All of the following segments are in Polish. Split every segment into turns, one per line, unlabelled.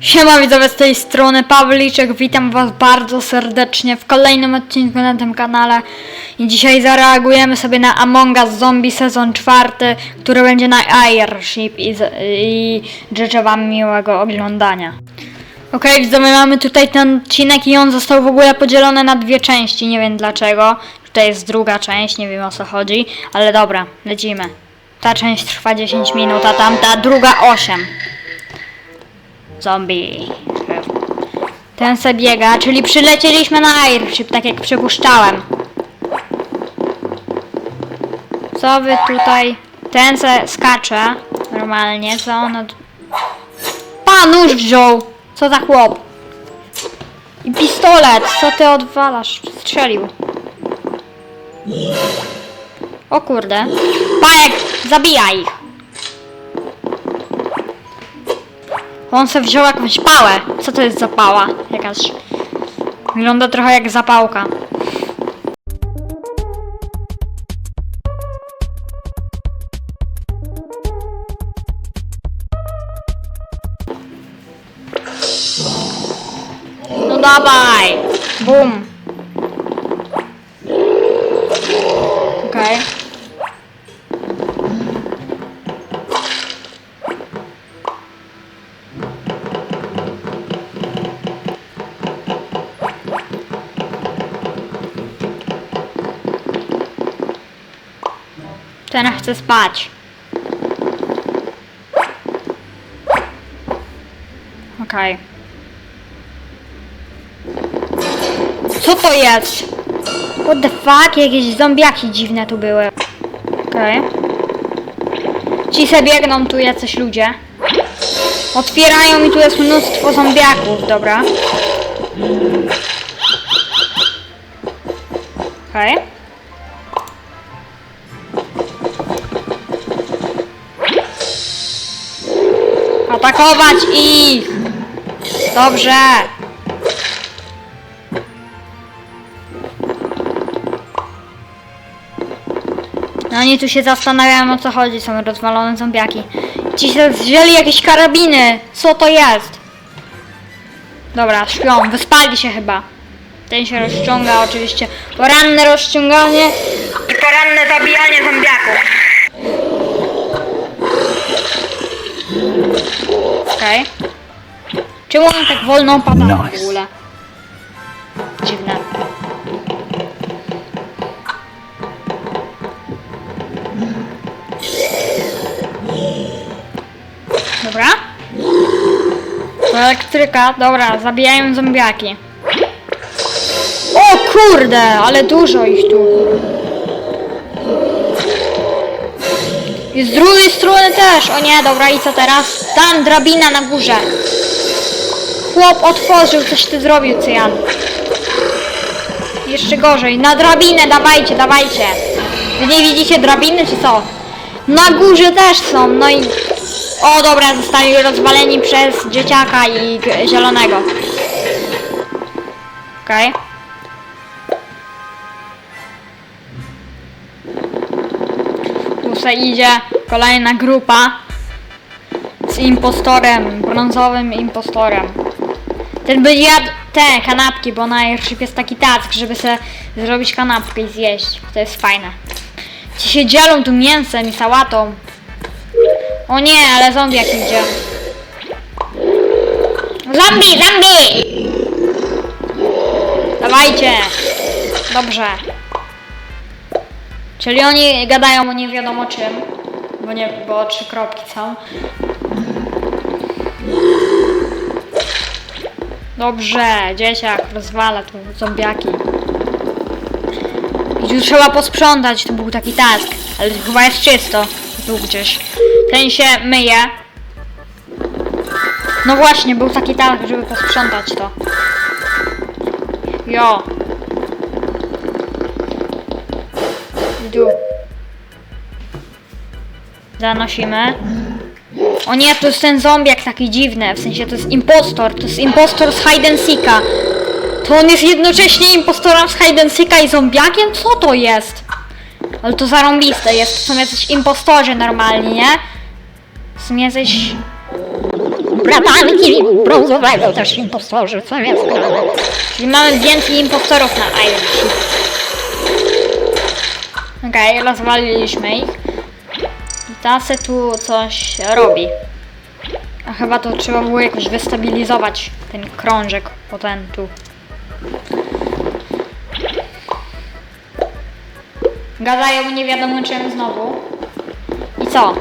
Siema widzowie z tej strony Pawliczek, witam was bardzo serdecznie w kolejnym odcinku na tym kanale i dzisiaj zareagujemy sobie na Among Us Zombie sezon czwarty, który będzie na Airship i, i życzę wam miłego oglądania. Okej, widzowie, mamy tutaj ten odcinek i on został w ogóle podzielony na dwie części, nie wiem dlaczego. Tutaj jest druga część, nie wiem o co chodzi, ale dobra, lecimy. Ta część trwa 10 minut, a tamta druga 8. Zombie. Ten se biega, czyli przylecieliśmy na airship, tak jak przypuszczałem. Co wy tutaj... Ten se skacze normalnie, co on od... Pa, nóż wziął! Co za chłop? I pistolet, co ty odwalasz? Strzelił. O kurde. Pajek, zabijaj ich! On se wziął jakąś pałę. Co to jest za pała? Jakaś. Wygląda trochę jak zapałka. No dawaj! Bum! Ten chce spać. Okej. Co to jest? What the fuck? Jakieś zombiaki dziwne tu były. Okej. Ci se biegną tu jacyś ludzie. Otwierają i tu jest mnóstwo zombiaków, dobra. Okej. Atakować ich! Dobrze! No oni tu się zastanawiają o co chodzi, są rozwalone zombiaki. Ci się wzięli jakieś karabiny! Co to jest? Dobra, śpią, wyspali się chyba. Ten się rozciąga oczywiście. Poranne rozciąganie i poranne zabijanie zombiaków. Okej. Czemu on tak wolno pada w ogóle? Dziwne. Dobra. Elektryka, dobra, zabijają zombiaki. O kurde, ale dużo ich tu. I z drugiej strony też. O nie, dobra, i co teraz? Tam drabina na górze. Chłop otworzył, coś ty zrobił, Cyjan. Jeszcze gorzej. Na drabinę, dawajcie, dawajcie. Wy nie widzicie drabiny, czy co? Na górze też są, no i... O, dobra, zostali rozwaleni przez dzieciaka i zielonego. Okej. Tu se idzie kolejna grupa z impostorem, brązowym impostorem. Ten by jadł te kanapki, bo na Airship jest taki task, żeby sobie zrobić kanapkę i zjeść. To jest fajne. Ci się dzielą tu mięsem i sałatą. O nie, ale zombie jak idzie. Zombie, zombie! Dawajcie! Dobrze. Czyli oni gadają o nie wiadomo czym. Bo nie, bo trzy kropki są. Dobrze, dzieciak rozwala tu zombiaki. I tu trzeba posprzątać, to był taki task. Ale chyba jest czysto. Tu gdzieś. Ten się myje. No właśnie, był taki task, żeby posprzątać to. Jo. Zanosimy. O nie, to jest ten zombiak taki dziwny, w sensie to jest impostor, to jest impostor z hide and seeka. To on jest jednocześnie impostorem z hide and seeka i zombiakiem? Co to jest? Ale to zarąbiste jest, to są jacyś impostorzy normalni, nie? Są jacyś
bratanki brązowego też impostorzy, co jest.
Czyli mamy więcej impostorów na Iron. Okej, rozwaliliśmy ich. Ta se tu coś robi. A chyba to trzeba było jakoś wystabilizować ten krążek, o ten tu. Gadają nie wiadomo czym znowu. I co?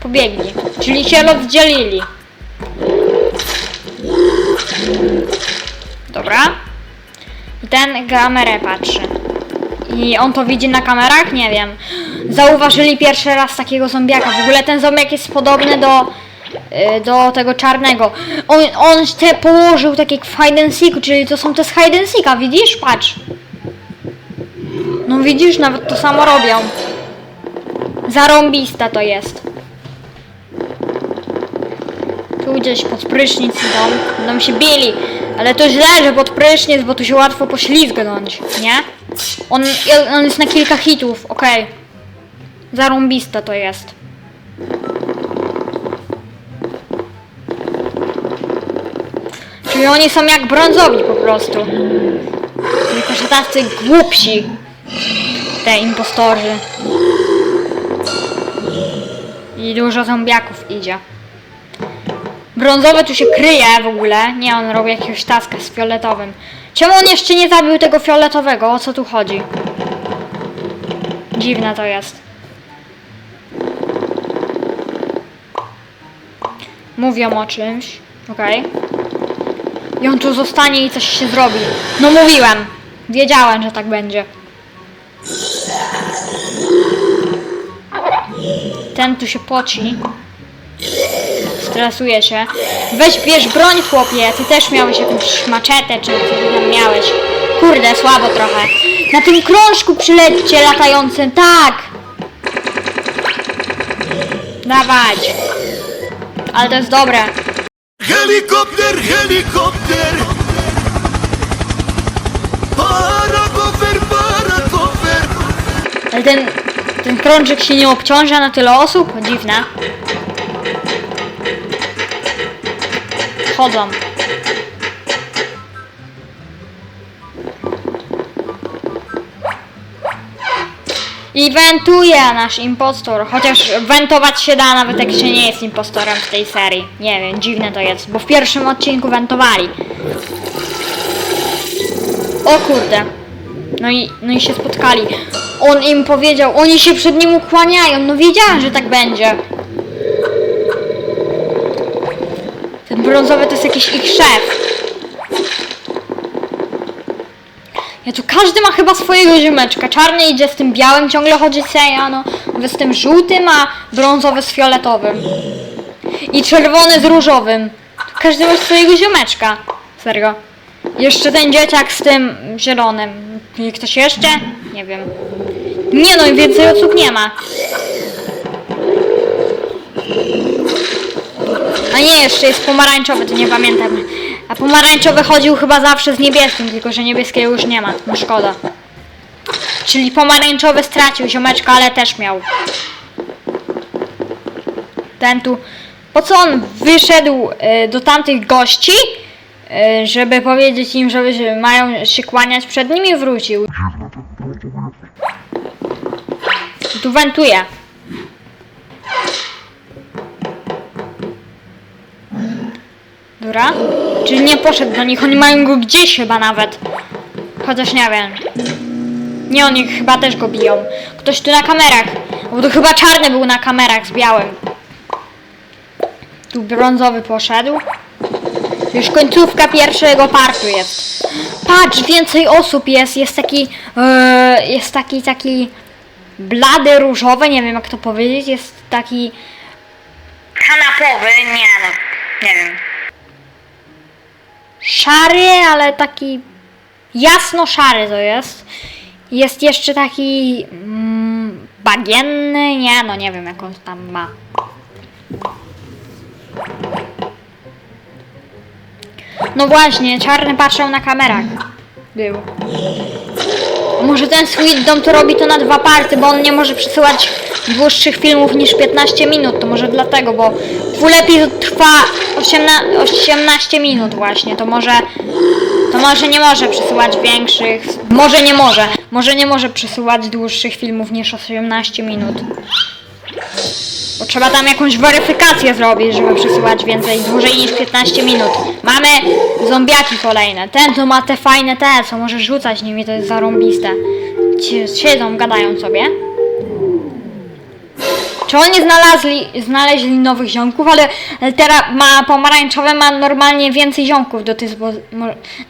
Pobiegli. Czyli się rozdzielili. Dobra. I ten kamerę patrzy. I on to widzi na kamerach? Nie wiem. Zauważyli pierwszy raz takiego zombiaka. W ogóle ten zombiak jest podobny do, y, do tego czarnego. On, on te położył takie w hide and seeku, czyli to są te z hide and seeka, widzisz? Patrz. No widzisz, nawet to samo robią. Zarąbista to jest. Tu gdzieś pod prysznic idą. Będą się bili. Ale to źle, że pod prysznic, bo tu się łatwo poślizgnąć, nie? On, on jest na kilka hitów, okej. Zarąbista to jest. Czyli oni są jak brązowi po prostu. Tylko, że tacy głupsi. Te impostorzy. I dużo zombiaków idzie. Brązowy tu się kryje w ogóle. Nie, on robi jakiegoś taska z fioletowym. Czemu on jeszcze nie zabił tego fioletowego? O co tu chodzi? Dziwne to jest. Mówią o czymś. Okej. I on tu zostanie i coś się zrobi. No mówiłem. Wiedziałem, że tak będzie. Ten tu się poci. Stresuje się. Weź bierz broń, chłopie. Ty też miałeś jakąś maczetę, czy co tam miałeś. Kurde, słabo trochę. Na tym krążku przylećcie latającym, tak! Dawać. Ale to jest dobre.
Helikopter, helikopter Parakofer, parakofer
Ale ten, ten krążek się nie obciąża na tyle osób? Dziwne. Chodzą. I wentuje nasz impostor, chociaż wentować się da nawet jak się nie jest impostorem w tej serii. Nie wiem, dziwne to jest, bo w pierwszym odcinku wentowali. O kurde. No i, no i się spotkali. On im powiedział, oni się przed nim ukłaniają. No wiedziałem, że tak będzie. Ten brązowy to jest jakiś ich szef. Ja tu każdy ma chyba swojego ziomeczka. Czarny idzie z tym białym, ciągle chodzi seja, no. Wy z tym żółtym, a brązowy z fioletowym. I czerwony z różowym. Każdy ma swojego ziomeczka. Serio. Jeszcze ten dzieciak z tym zielonym. I ktoś jeszcze? Nie wiem. Nie no, więcej osób nie ma. A nie, jeszcze jest pomarańczowy, to nie pamiętam. A pomarańczowy chodził chyba zawsze z niebieskim, tylko że niebieskiego już nie ma. No szkoda. Czyli pomarańczowy stracił ziomeczka, ale też miał. Ten tu... Po co on wyszedł y, do tamtych gości? y, żeby powiedzieć im, że mają się kłaniać przed nimi wrócił. Tu wentuje. Dobra. Czyli nie poszedł do nich, oni mają go gdzieś chyba nawet. Chociaż nie wiem. Nie, oni chyba też go biją. Ktoś tu na kamerach. Bo to chyba czarny był na kamerach z białym. Tu brązowy poszedł. Już końcówka pierwszego partu jest. Patrz, więcej osób jest. Jest taki. e, jest taki, taki. Blady różowy, nie wiem jak to powiedzieć. Jest taki. Kanapowy, nie no. Nie wiem. Szary, ale taki. Jasno szary to jest. Jest jeszcze taki. Mm, bagienny, nie no, nie wiem jak on tam ma. No właśnie, czarny patrzał na kamerach. Był. Może ten Sweet Dom to robi to na dwa party, bo on nie może przesyłać dłuższych filmów niż 15 minut. To może dlatego, bo full epizod trwa 18, 18 minut właśnie. To może to może nie może przesyłać większych. Może nie może. Może nie może przesyłać dłuższych filmów niż 18 minut. Trzeba tam jakąś weryfikację zrobić, żeby przesyłać więcej, dłużej niż 15 minut. Mamy zombiaki kolejne. Ten, co ma te fajne te, co może rzucać nimi, to jest zarąbiste. Ci- Siedzą, gadają sobie. Czy oni znalazli, znaleźli nowych ziomków, ale teraz ma pomarańczowe, ma normalnie więcej ziomków do, dyspo,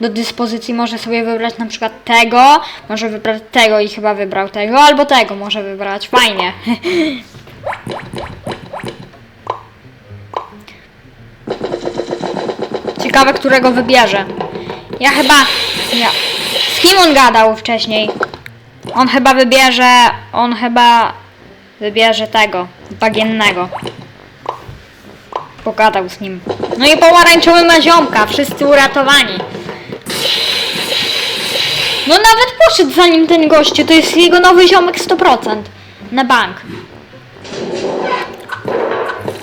do dyspozycji. Może sobie wybrać na przykład tego, może wybrać tego i chyba wybrał tego, albo tego może wybrać. Fajnie. Ciekawe, którego wybierze. Ja chyba. Ja. Z kim on gadał wcześniej? On chyba wybierze. On chyba wybierze tego. Bagiennego. Pogadał z nim. No i pomarańczowy ma ziomka. Wszyscy uratowani. No nawet poszedł za nim ten gościu. To jest jego nowy ziomek 100%. Na bank.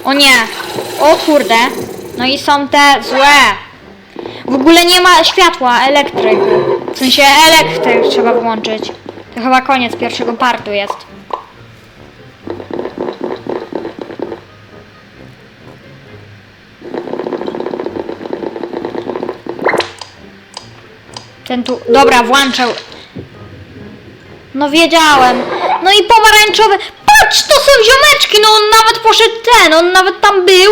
O nie. O kurde. No i są te złe. W ogóle nie ma światła, elektryk. W sensie elektryk trzeba włączyć. To chyba koniec pierwszego partu jest. Ten tu, dobra, włączał. No wiedziałem. No i pomarańczowy. Patrz, to są ziomeczki. No on nawet poszedł ten, on nawet tam był.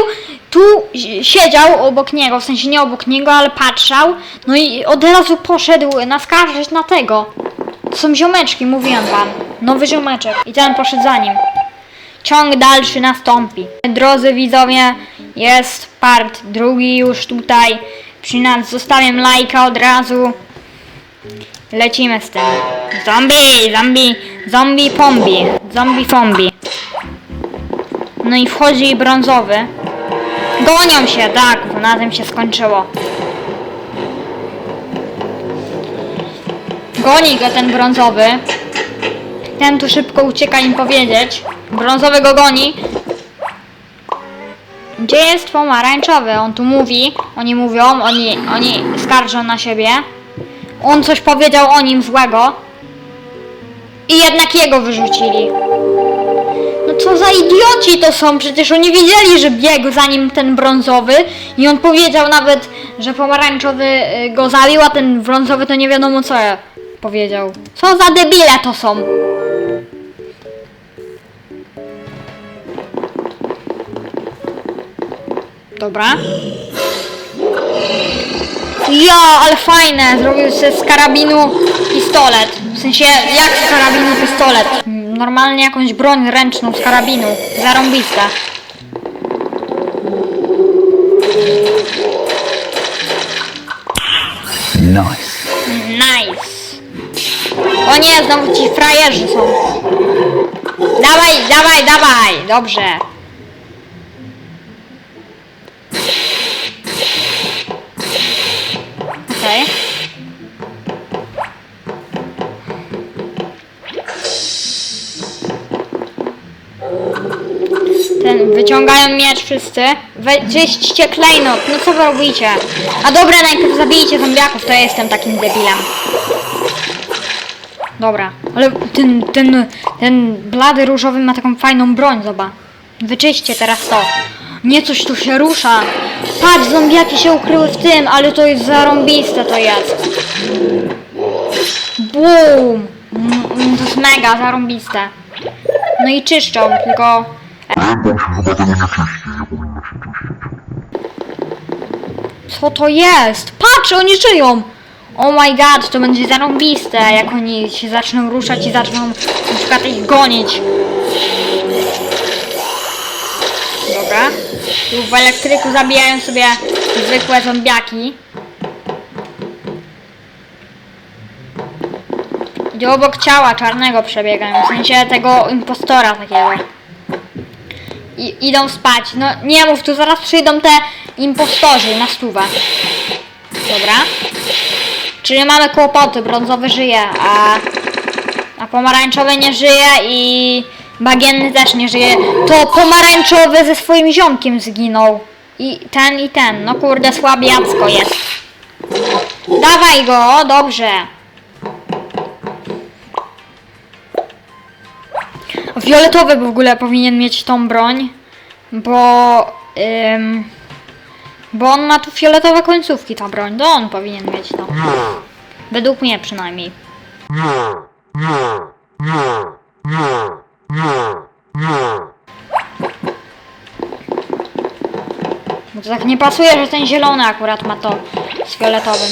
Tu si- siedział obok niego, w sensie nie obok niego, ale patrzał. No i od razu poszedł naskarżyć na tego. To są ziomeczki, mówiłem wam. Nowy ziomeczek. I ten poszedł za nim. Ciąg dalszy nastąpi. Drodzy widzowie, jest part drugi już tutaj. Przy nas zostawiam lajka od razu. Lecimy z tym. Zombie, zombie, zombie pombi, zombie pombi. No i wchodzi brązowy. Gonią się, tak, na tym się skończyło. Goni go ten brązowy. Ten tu szybko ucieka im powiedzieć. Brązowy go goni. Gdzie jest pomarańczowy? On tu mówi. Oni mówią, oni, oni skarżą na siebie. On coś powiedział o nim złego. I jednak jego wyrzucili. Co za idioci to są, przecież oni wiedzieli, że biegł za nim ten brązowy i on powiedział nawet, że pomarańczowy y, go zabił, a ten brązowy to nie wiadomo co powiedział. Co za debile to są. Dobra. Ja, ale fajne! Zrobił sobie z karabinu pistolet. W sensie, jak z karabinu pistolet? Normalnie jakąś broń ręczną z karabinu. Zarąbiste.
Nice.
Nice. O nie, znowu ci frajerzy są. Dawaj, dawaj, dawaj. Dobrze. Wyciągają miecz wszyscy. We, czyśćcie klejnot, no co wy robicie? A dobra, najpierw zabijcie zombiaków, to ja jestem takim debilem. Dobra, ale ten, ten, ten blady różowy ma taką fajną broń, zobacz. Wyczyście teraz to. Nie, coś tu się rusza. Patrz, zombiaki się ukryły w tym, ale to jest zarąbiste to jest. Boom! Mm, mm, To jest mega zarąbiste. No i czyszczą, tylko... Co to jest? Patrz, oni żyją! Oh my god, to będzie zarąbiste, jak oni się zaczną ruszać i zaczną na przykład ich gonić. Dobra. Tu w elektryku zabijają sobie zwykłe zombiaki. I obok ciała czarnego przebiegają, w sensie tego impostora takiego. I, idą spać. No nie mów, tu zaraz przyjdą te impostorzy na stówę. Dobra. Czyli mamy kłopoty, brązowy żyje, a A pomarańczowy nie żyje i bagienny też nie żyje. To pomarańczowy ze swoim ziomkiem zginął. I ten i ten. No kurde, słabiacko jest. Dawaj go, dobrze. Fioletowy w ogóle powinien mieć tą broń, bo... Ym, bo on ma tu fioletowe końcówki, ta broń. To on powinien mieć to. Według mnie przynajmniej. Bo to tak nie pasuje, że ten zielony akurat ma to z fioletowym.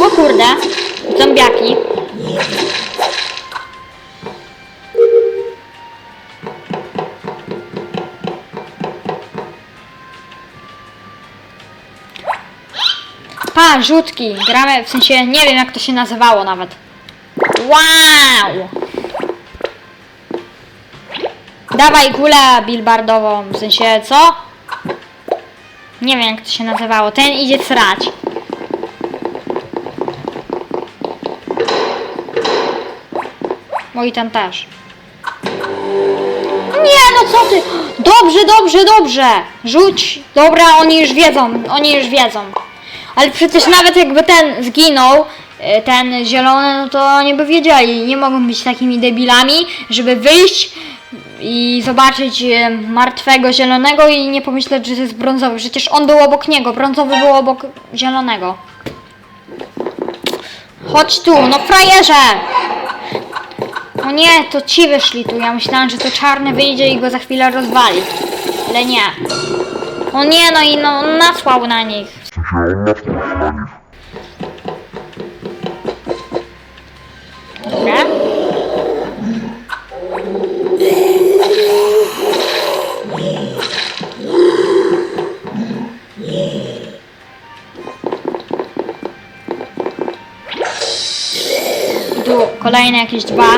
O kurde, zombiaki. Pa, rzutki. Gramy, w sensie nie wiem jak to się nazywało nawet. Wow! Dawaj kulę billboardową, w sensie co? Nie wiem jak to się nazywało. Ten idzie srać. No i ten też. Nie, no co ty? Dobrze, dobrze, dobrze. Rzuć. Dobra, oni już wiedzą, oni już wiedzą. Ale przecież nawet jakby ten zginął, y, ten zielony, no to oni by wiedzieli. Nie mogą być takimi debilami, żeby wyjść i zobaczyć y, martwego zielonego i nie pomyśleć, że to jest brązowy. Przecież on był obok niego, brązowy był obok zielonego. Chodź tu, no frajerze! O nie, to ci wyszli tu. Ja myślałam, że to czarny wyjdzie i go za chwilę rozwali. Ale nie. O nie, no i no, on nasłał na nich. Dobra. Kolejne jakieś dwa.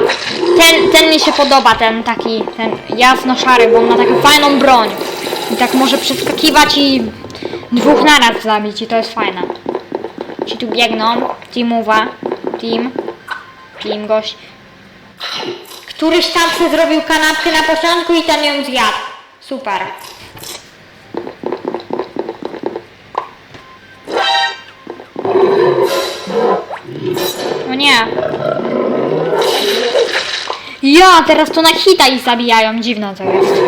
Ten, ten mi się podoba, ten taki, ten jasno-szary, bo on ma taką fajną broń. I tak może przeskakiwać i dwóch naraz zabić i to jest fajne. Ci tu biegną, teamowa, team, team gość. Któryś tam sobie zrobił kanapkę na początku i ten ją zjadł. Super. O nie. Ja, teraz to na hita ich zabijają. Dziwne to jest.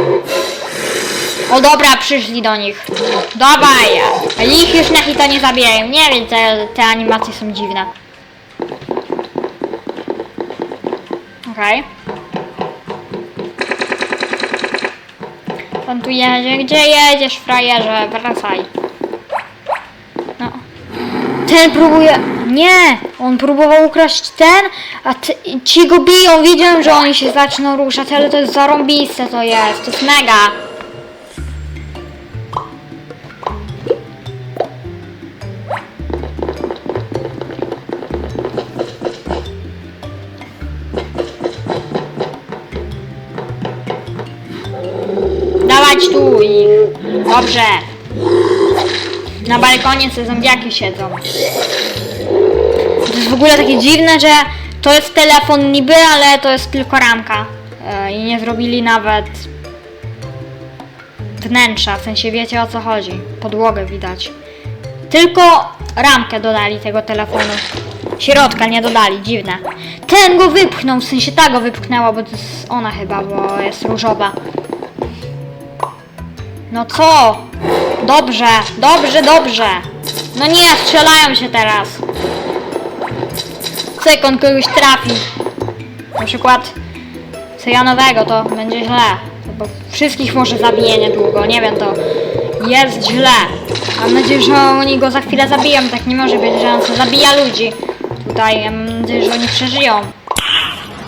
O dobra, przyszli do nich. Dawaj! Ich już na hita nie zabijają. Nie wiem, te, te animacje są dziwne. Okej. On tu jedzie. Gdzie jedziesz, frajerze? Wracaj. No. Ten próbuje. Nie! On próbował ukraść ten, a ty, ci go biją. Wiedziałem, że oni się zaczną ruszać, ale to jest zarąbiste to jest. To jest mega. Dawać tu ich. Dobrze. Na balkonie te zombiaki siedzą. To jest w ogóle takie dziwne, że to jest telefon niby, ale to jest tylko ramka. E, I nie zrobili nawet wnętrza, w sensie wiecie o co chodzi. Podłogę widać. Tylko ramkę dodali tego telefonu. Środka nie dodali, dziwne. Ten go wypchnął, w sensie ta go wypchnęła, bo to jest ona chyba, bo jest różowa. No co? Dobrze, dobrze, dobrze. No nie, strzelają się teraz. On kogoś trafi. Na przykład Cyjanowego to będzie źle. Bo wszystkich może zabije niedługo, nie wiem, to jest źle. Mam nadzieję, że oni go za chwilę zabiją, tak nie może być, że on sobie zabija ludzi. Tutaj, ja mam nadzieję, że oni przeżyją.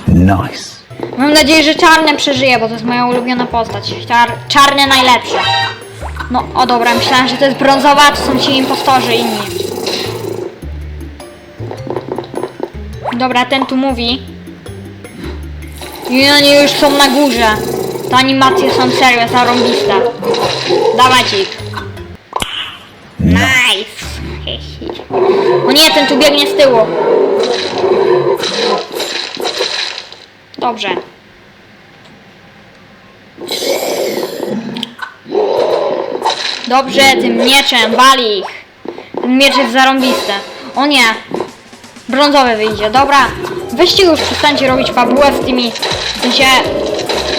Nice.
Mam nadzieję, że czarny przeżyje, bo to jest moja ulubiona postać. Czar czarny najlepszy. No, o dobra, myślałem, że to jest brązowa, to są ci impostorzy inni. Dobra, ten tu mówi. I oni już są na górze. Te animacje są serio zarąbiste. Dawać ich. Nice. O nie, ten tu biegnie z tyłu. Dobrze. Dobrze, tym mieczem, wali ich. Ten miecz jest zarąbisty. O nie. Brązowy wyjdzie, dobra. Weźcie już, przestańcie robić fabułę z tymi... W sensie...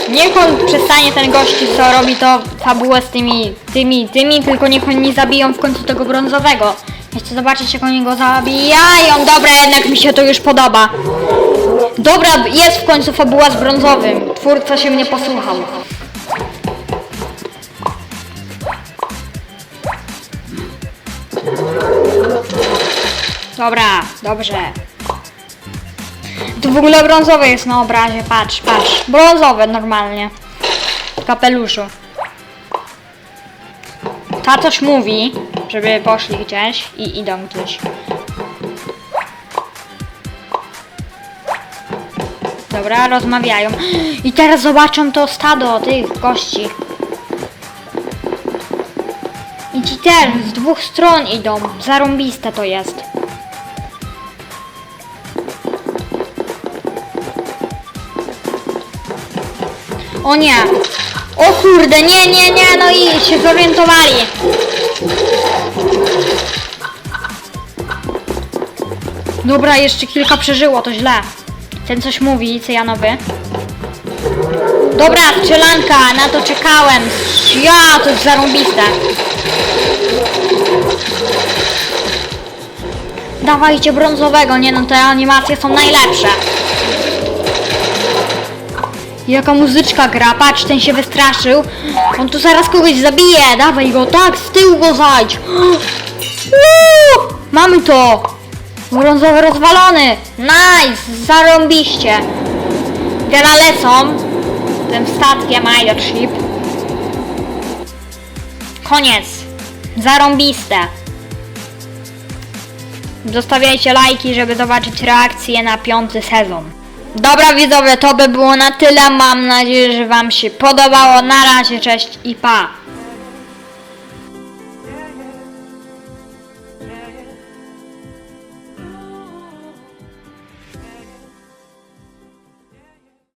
Niech on przestanie ten gości, co robi to fabułę z tymi, tymi, tymi, tylko niech oni zabiją w końcu tego brązowego. Chcę zobaczyć, jak oni go zabijają. Dobra, jednak mi się to już podoba. Dobra, jest w końcu fabuła z brązowym. Twórca się mnie posłuchał. Dobra, dobrze. Tu w ogóle brązowy jest na obrazie, patrz, patrz. Brązowy normalnie. W kapeluszu. Ta coś mówi, żeby poszli gdzieś i idą gdzieś. Dobra, rozmawiają. I teraz zobaczą to stado tych gości. I ci też z dwóch stron idą. Zarąbiste to jest. O nie! O kurde, nie, nie, nie, no i się zorientowali. Dobra, jeszcze kilka przeżyło, to źle. Ten coś mówi, cyjanowy. Dobra, strzelanka, na to czekałem. Ja, to jest zarąbiste. Dawajcie brązowego, nie no, te animacje są najlepsze. Jaka muzyczka gra, patrz, ten się wystraszył. On tu zaraz kogoś zabije, dawaj go, tak, z tyłu go zajdź. Mamy to. Brązowy rozwalony, nice, zarąbiście. Teraz lecą tym statkiem Airship. Koniec. Zarąbiste. Zostawiajcie lajki, żeby zobaczyć reakcję na piąty sezon. Dobra widzowie, to by było na tyle. Mam nadzieję, że Wam się podobało. Na razie, cześć i pa.